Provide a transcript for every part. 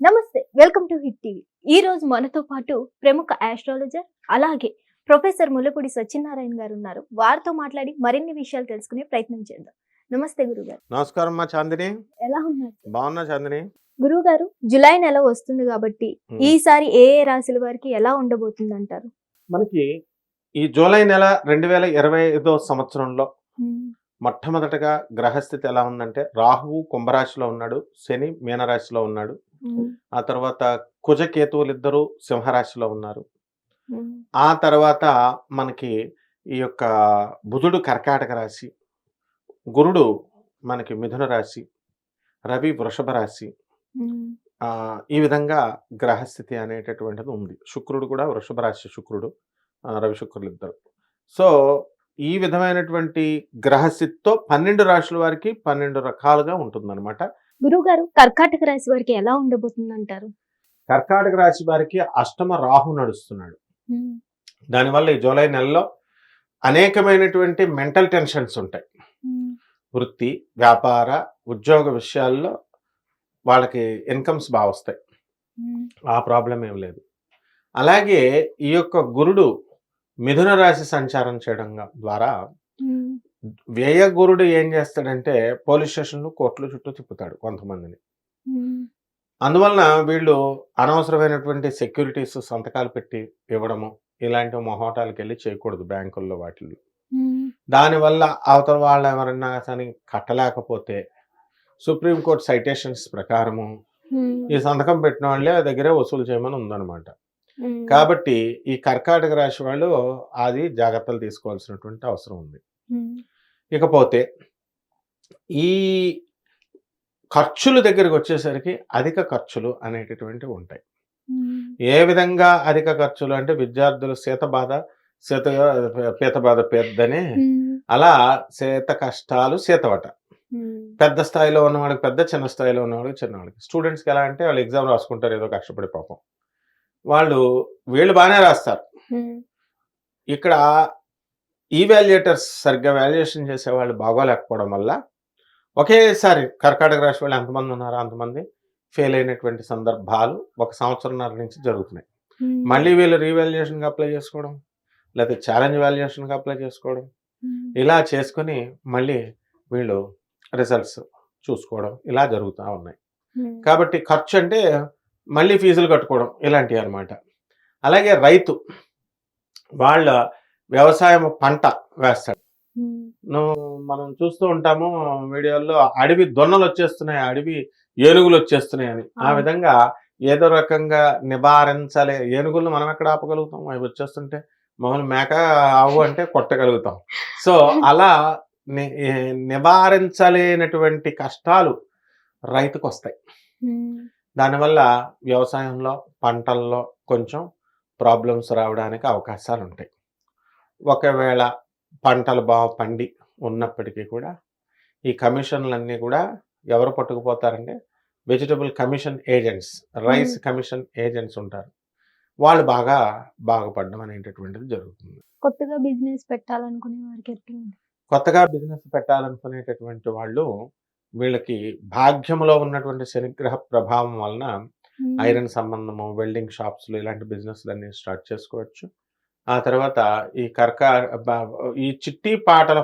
నమస్తే welcome to hit TV. ఈ రోజు మనతో పాటు ప్రముఖ ఆస్ట్రాలజర్ అలాగే ప్రొఫెసర్ ముల్లపూడి సత్యనారాయణ గారు ఉన్నారు. వారితో మాట్లాడి మరిన్ని విషయాలు తెలుసుకునే ప్రయత్నం చేద్దాం. నమస్తే గురుగారు. నమస్కారం అమ్మా చాందిని. ఎలా ఉన్నారు? బాగున్నా చాందిని. గురుగారు జులై నెల వస్తుంది కాబట్టి. ఈసారి ఏ ఏ రాశుల వారికి ఎలా ఉండబోతుంది అంటారు మనకి ఈ జూలై నెల రెండు వేల ఇరవై ఐదో సంవత్సరంలో మొట్టమొదటగా గ్రహస్థితి ఎలా ఉందంటే రాహువు కుంభరాశిలో ఉన్నాడు శని మీనరాశిలో ఉన్నాడు ఆ తర్వాత కుజకేతువులు ఇద్దరు సింహరాశిలో ఉన్నారు. ఆ తర్వాత మనకి ఈ యొక్క బుధుడు కర్కాటక రాశి గురుడు మనకి మిథున రాశి రవి వృషభ రాశి. ఈ విధంగా గ్రహస్థితి అనేటటువంటిది ఉంది. శుక్రుడు కూడా వృషభ రాశి శుక్రుడు రవి శుక్రులు ఇద్దరు సో ఈ విధమైనటువంటి గ్రహస్థితితో పన్నెండు రాశుల వారికి పన్నెండు రకాలుగా ఉంటుందన్నమాట. గురుగారు కర్కాటక రాశి వారికి ఎలా ఉండబోతుంది అంటారు కర్కాటక రాశి వారికి అష్టమ రాహు నడుస్తున్నాడు. దానివల్ల ఈ జూలై నెలలో అనేకమైనటువంటి మెంటల్ టెన్షన్స్ ఉంటాయి. వృత్తి వ్యాపార ఉద్యోగ విషయాల్లో వాళ్ళకి ఇన్కమ్స్ బాగా వస్తాయి ఆ ప్రాబ్లం ఏం లేదు. అలాగే ఈ యొక్క గురుడు మిథున రాశి సంచారం చేయడం ద్వారా వ్యయ గురుడు ఏం చేస్తాడంటే పోలీస్ స్టేషన్లు కోర్టులు చుట్టూ తిప్పుతాడు కొంతమందిని. అందువలన వీళ్ళు అనవసరమైనటువంటి సెక్యూరిటీస్ సంతకాలు పెట్టి ఇవ్వడము ఇలాంటి మొహోటాలకు వెళ్ళి చేయకూడదు బ్యాంకుల్లో వాటిల్లో. దానివల్ల అవతల వాళ్ళు ఎవరన్నా కానీ కట్టలేకపోతే సుప్రీంకోర్టు సైటేషన్స్ ప్రకారము ఈ సంతకం పెట్టిన వాళ్ళే దగ్గరే వసూలు చేయమని ఉందన్నమాట. కాబట్టి ఈ కర్కాటక రాశి వాళ్ళు అది జాగ్రత్తలు తీసుకోవాల్సినటువంటి అవసరం ఉంది. ఇకపోతే ఈ ఖర్చుల దగ్గరికి వచ్చేసరికి అధిక ఖర్చులు అనేటటువంటివి ఉంటాయి. ఏ విధంగా అధిక ఖర్చులు అంటే విద్యార్థులు శీత బాధ శీత పీత బాధ పెద్దని అలా శీత కష్టాలు శీతవట పెద్ద స్థాయిలో ఉన్నవాడికి పెద్ద చిన్న స్థాయిలో ఉన్నవాడికి చిన్నవాడికి స్టూడెంట్స్కి ఎలా అంటే వాళ్ళు ఎగ్జామ్ రాసుకుంటారు ఏదో కష్టపడి పాపం. వాళ్ళు వీళ్ళు బాగానే రాస్తారు. ఇక్కడ ఈవాల్యుయేటర్స్ సరిగ్గా వాల్యుయేషన్ చేసే వాళ్ళు బాగోలేకపోవడం వల్ల ఒకేసారి కర్కాటక రాశి వాళ్ళు ఎంతమంది ఉన్నారో అంతమంది ఫెయిల్ అయినటువంటి సందర్భాలు ఒక సంవత్సరంన్నర నుంచి జరుగుతున్నాయి. మళ్ళీ వీళ్ళు రీవాల్యుయేషన్గా అప్లై చేసుకోవడం లేకపోతే ఛాలెంజ్ వాల్యుయేషన్గా అప్లై చేసుకోవడం ఇలా చేసుకొని మళ్ళీ వీళ్ళు రిజల్ట్స్ చూసుకోవడం ఇలా జరుగుతూ ఉన్నాయి. కాబట్టి ఖర్చు అంటే మళ్ళీ ఫీజులు కట్టుకోవడం ఇలాంటివి అన్నమాట. అలాగే రైతు వాళ్ళ వ్యవసాయం పంట వేస్తాడు. నువ్వు మనం చూస్తూ ఉంటాము వీడియోల్లో అడవి దొన్నలు వచ్చేస్తున్నాయి అడవి ఏనుగులు వచ్చేస్తున్నాయి అని. ఆ. విధంగా ఏదో రకంగా నివారించాలి ఏనుగులను మనం ఎక్కడ ఆపగలుగుతాం? అవి వచ్చేస్తుంటే మామూలు మేక ఆవు అంటే కొట్టగలుగుతాం. సో అలా నివారించలేనటువంటి కష్టాలు రైతుకు వస్తాయి దానివల్ల వ్యవసాయంలో పంటల్లో కొంచెం ప్రాబ్లమ్స్ రావడానికి అవకాశాలు ఉంటాయి ఒకవేళ పంటలు బాగా పండి ఉన్నప్పటికీ కూడా ఈ కమిషన్లన్నీ కూడా ఎవరు పట్టుకుపోతారంటే vegetable commission agents rice commission agents ఉంటారు. వాళ్ళు బాగా బాగుపడడం అనేటటువంటిది జరుగుతుంది. కొత్తగా బిజినెస్ పెట్టాలనుకునే వారికి? కొత్తగా బిజినెస్ పెట్టాలనుకునేటటువంటి వాళ్ళు వీళ్ళకి భాగ్యములో ఉన్నటువంటి శనిగ్రహ ప్రభావం వలన. ఐరన్ సంబంధము వెల్డింగ్ షాప్స్లో ఇలాంటి బిజినెస్లు అన్ని స్టార్ట్ చేసుకోవచ్చు ఆ తర్వాత ఈ కర్క ఈ చిట్టి పాటల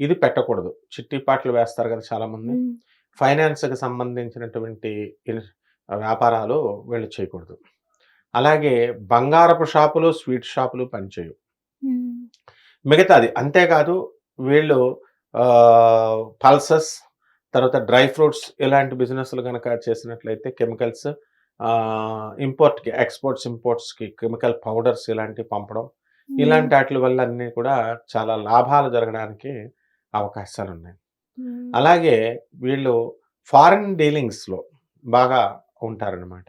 ఇది పెట్టకూడదు చిట్టి పాటలు వేస్తారు కదా చాలా మంది మ్మ్. ఫైనాన్స్కి సంబంధించినటువంటి వ్యాపారాలు వీళ్ళు చేయకూడదు అలాగే బంగారపు షాపులు స్వీట్ షాపులు పనిచేయవు. మిగతాది అంతేకాదు వీళ్ళు పల్సస్ తర్వాత డ్రై ఫ్రూట్స్ ఇలాంటి బిజినెస్లు కనుక చేసినట్లయితే కెమికల్స్ ఇంపోర్ట్కి ఎక్స్పోర్ట్స్ ఇంపోర్ట్స్కి కెమికల్ పౌడర్స్ ఇలాంటివి పంపడం ఇలాంటి వాటి వల్ల అన్నీ కూడా చాలా లాభాలు జరగడానికి అవకాశాలు ఉన్నాయి. అలాగే వీళ్ళు ఫారిన్ డీలింగ్స్లో బాగా ఉంటారనమాట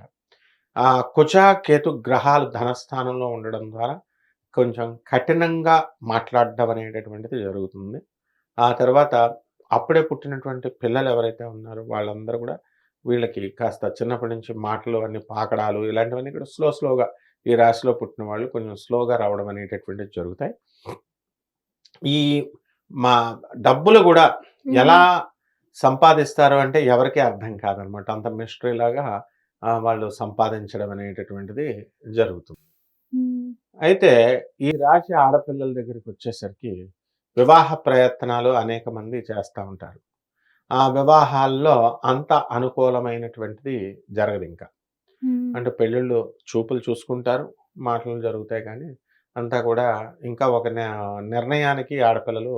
ఆ కుచ కేతు గ్రహాలు ధనస్థానంలో ఉండడం ద్వారా కొంచెం కఠినంగా మాట్లాడడం అనేటటువంటిది జరుగుతుంది. ఆ తర్వాత అప్పుడే పుట్టినటువంటి పిల్లలు ఎవరైతే ఉన్నారో వాళ్ళందరూ కూడా వీళ్ళకి కాస్త చిన్నప్పటి నుంచి మాటలు అన్ని పాకడాలు ఇలాంటివన్నీ కూడా స్లో స్లోగా ఈ రాశిలో పుట్టిన వాళ్ళు కొంచెం స్లోగా రావడం అనేటటువంటివి జరుగుతాయి. ఈ మా డబ్బులు కూడా ఎలా సంపాదిస్తారు అంటే ఎవరికీ అర్థం కాదనమాట. అంత మిస్టరీ లాగా వాళ్ళు సంపాదించడం అనేటటువంటిది జరుగుతుంది. అయితే ఈ రాశి ఆడపిల్లల దగ్గరికి వచ్చేసరికి వివాహ ప్రయత్నాలు అనేక మంది చేస్తూ ఉంటారు. ఆ వివాహాల్లో అంత అనుకూలమైనటువంటిది జరగదు ఇంకా. అంటే పెళ్ళిళ్ళు చూపులు చూసుకుంటారు మాటలు జరుగుతాయి కానీ అంతా కూడా ఇంకా ఒక నిర్ణయానికి ఆడపిల్లలు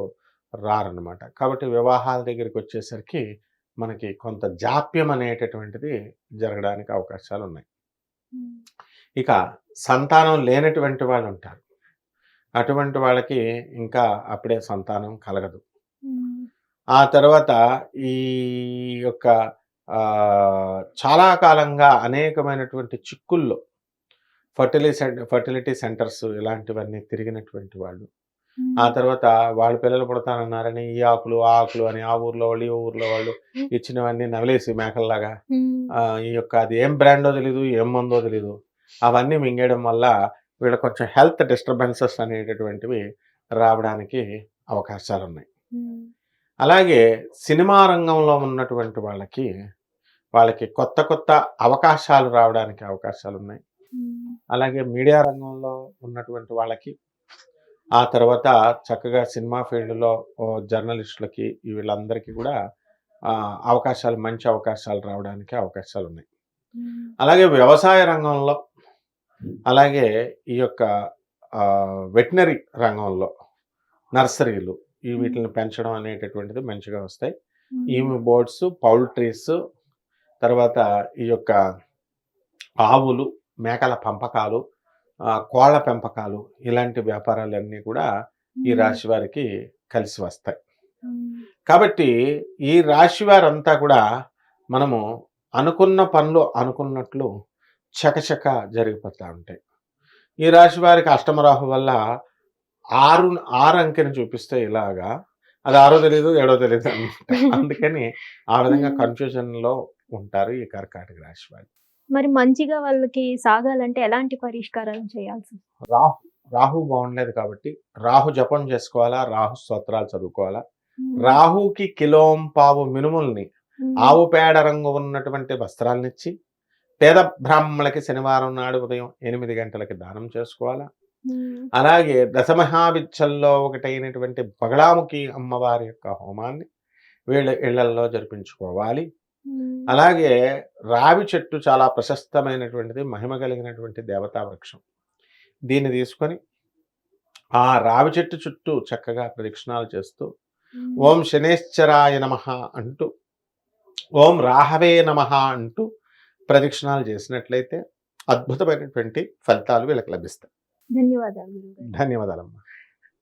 రారన్నమాట. కాబట్టి వివాహాల దగ్గరికి వచ్చేసరికి మనకి కొంత జాప్యం అనేటటువంటిది జరగడానికి అవకాశాలు ఉన్నాయి ఇక సంతానం లేనటువంటి వాళ్ళు ఉంటారు అటువంటి వాళ్ళకి ఇంకా అప్పుడే సంతానం కలగదు. ఆ తర్వాత ఈ యొక్క చాలా కాలంగా అనేకమైనటువంటి చిక్కుల్లో ఫర్టిలి ఫర్టిలిటీ సెంటర్స్ ఇలాంటివన్నీ తిరిగినటువంటి వాళ్ళు. ఆ తర్వాత వాళ్ళ పిల్లలు పుడతానన్నారని ఈ ఆకులు ఆ ఆకులు అని ఆ ఊర్లో వాళ్ళు ఈ ఊర్లో వాళ్ళు ఇచ్చినవన్నీ నవలేసి మేకల్లాగా ఈ యొక్క అది ఏం బ్రాండో తెలీదు ఏం మందో తెలీదు అవన్నీ మింగేయడం వల్ల వీళ్ళ కొంచెం హెల్త్ డిస్టర్బెన్సెస్ అనేటటువంటివి రావడానికి అవకాశాలు ఉన్నాయి అలాగే సినిమా రంగంలో ఉన్నటువంటి వాళ్ళకి వాళ్ళకి కొత్త కొత్త అవకాశాలు రావడానికి అవకాశాలు ఉన్నాయి అలాగే మీడియా రంగంలో ఉన్నటువంటి వాళ్ళకి ఆ తర్వాత చక్కగా సినిమా ఫీల్డ్లో జర్నలిస్టులకి వీళ్ళందరికీ కూడా అవకాశాలు మంచి అవకాశాలు రావడానికి అవకాశాలు ఉన్నాయి అలాగే వ్యవసాయ రంగంలో అలాగే ఈ యొక్క వెటనరీ రంగంలో నర్సరీలు ఈ వీటిని పెంచడం అనేటటువంటిది మంచిగా వస్తాయి. ఈమె బోర్డ్స్ పౌల్ట్రీస్ తర్వాత ఈ యొక్క ఆవులు మేకల పెంపకాలు కోళ్ళ పెంపకాలు ఇలాంటి వ్యాపారాలన్నీ కూడా ఈ రాశి వారికి కలిసి వస్తాయి. కాబట్టి ఈ రాశి వారంతా కూడా మనము అనుకున్న పనులు అనుకున్నట్లు చకచక జరిగిపోతూ ఉంటాయి. ఈ రాశి వారికి అష్టమరాహు వల్ల ఆరు ఆరు అంకెని చూపిస్తే ఇలాగా అది ఆరో తెలియదు ఏడో తెలియదు అనమాట అందుకని ఆ విధంగా కన్ఫ్యూజన్లో ఉంటారు ఈ కర్కాటక రాశి వారు. మరి మంచిగా వాళ్ళకి సాగాలంటే ఎలాంటి పరిష్కారాలు చేయాల్సి రాహు రాహు బాగుండలేదు కాబట్టి రాహు జపం చేసుకోవాలా? రాహు స్తోత్రాలు చదువుకోవాలా? రాహుకి కిలోం పావు మినుముల్ని ఆవు పేడ రంగు ఉన్నటువంటి వస్త్రాలనిచ్చి పేద బ్రాహ్మణులకి శనివారం నాడు ఉదయం ఎనిమిది గంటలకి దానం చేసుకోవాలా? అలాగే దశమహావిచ్చల్లో ఒకటైనటువంటి బగళాముఖి అమ్మవారి యొక్క హోమాన్ని వీళ్ళ ఇళ్ళల్లో జరిపించుకోవాలి. అలాగే రావి చెట్టు చాలా ప్రశస్తమైనటువంటిది మహిమ కలిగినటువంటి దేవతా వృక్షం. దీన్ని తీసుకొని ఆ రావి చెట్టు చుట్టూ చక్కగా ప్రదక్షిణాలు చేస్తూ ఓం శనేశ్చరాయ నమ అంటూ ఓం రాహవే నమ అంటూ ప్రదక్షిణాలు చేసినట్లయితే అద్భుతమైనటువంటి ఫలితాలు వీళ్ళకి లభిస్తాయి. ధన్యవాదాలు ధన్యవాదాలమ్మా.